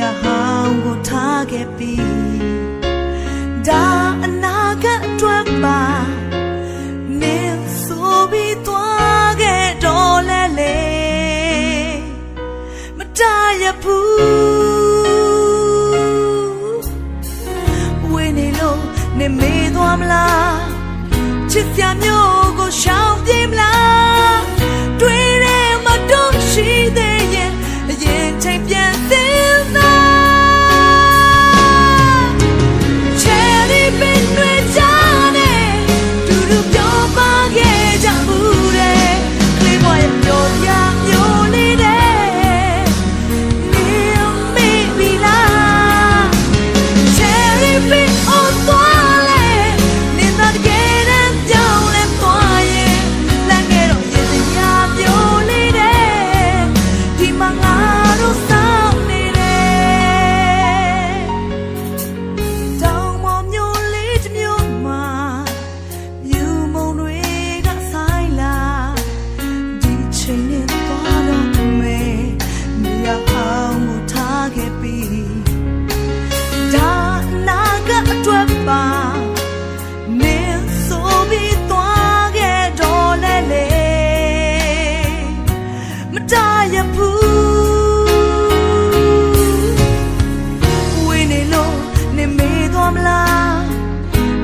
ရာဟောင်းကိုထားခဲ့ပြီဒါအနာဂတ်အတွက်ပါနင်းဆိုပြီးသွားခဲ့တော့လဲလေမတရဘူးဝေးနေလို့နေမေးသွားမလားချစ်စရာမျိုးကိုရှောင်ပြေးမလား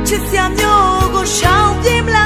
ချစ်စရာမျိုးကိုရှောင်ပြေးမလား